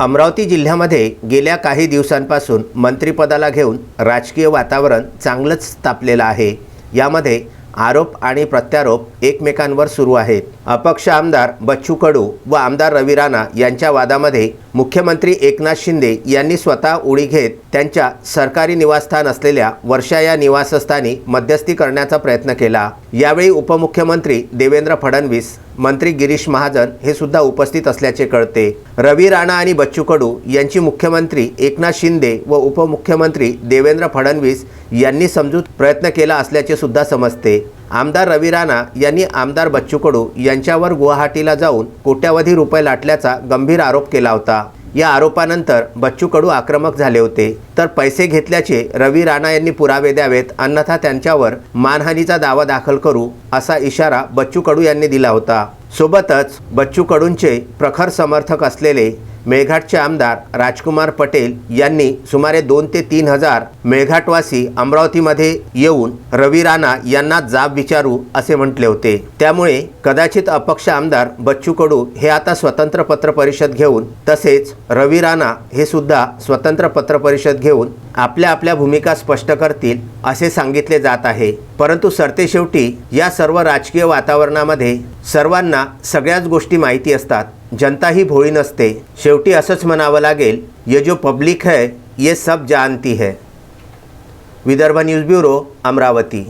अमरावती जिल्ह्यामध्ये गेल्या काही दिवसांपासून मंत्रिपदाला घेऊन राजकीय वातावरण चांगलंच तापलेलं आहे. यामध्ये आरोप आणि प्रत्यारोप एकमेकांवर सुरू आहेत. अपक्ष आमदार बच्चू कडू व आमदार रवी राणा यांच्या वादामध्ये मुख्यमंत्री एकनाथ शिंदे यांनी स्वतः उडी घेत त्यांच्या सरकारी निवासस्थान असलेल्या वर्षा या निवासस्थानी मध्यस्थी करण्याचा प्रयत्न केला. यावेळी उपमुख्यमंत्री देवेंद्र फडणवीस मंत्री गिरीश महाजन हे सुद्धा उपस्थित असल्याचे कळते. रवी राणा आणि बच्चू कडू यांची मुख्यमंत्री एकनाथ शिंदे व उपमुख्यमंत्री देवेंद्र फडणवीस यांनी समजूत प्रयत्न केला असल्याचे सुद्धा समजते. आमदार रवी राणा यांनी आमदार बच्चू कडू यांच्यावर गुवाहाटीला जाऊन कोट्यावधी रुपये लाटल्याचा गंभीर आरोप केला होता. या आरोपानंतर बच्चू कडू आक्रमक झाले होते. तर पैसे घेतल्याचे रवी राणा यांनी पुरावे द्यावेत अन्यथा त्यांच्यावर मानहानीचा दावा दाखल करू असा इशारा बच्चू कडू यांनी दिला होता. सोबतच बच्चू कडूंचे प्रखर समर्थक असलेले मेळघाटचे आमदार राजकुमार पटेल यांनी सुमारे दोन ते तीन हजार मेळघाटवासी अमरावतीमध्ये येऊन रवी राणा यांना जाब विचारू असे म्हटले होते. त्यामुळे कदाचित अपक्ष आमदार बच्चू कडू हे आता स्वतंत्र पत्र परिषद घेऊन तसेच रवी राणा हे सुद्धा स्वतंत्र पत्र परिषद घेऊन आपल्या आपल्या भूमिका स्पष्ट करतील असे सांगितले जात आहे. परंतु सरतेशेवटी या सर्व राजकीय वातावरणामध्ये सर्वांना सगळ्याच गोष्टी माहिती असतात. जनता ही भोळी नसते. शेवटी असंच म्हणावं लागेल ये जो पब्लिक है ये सब जानती है. Vidarbha news bureau Amravati.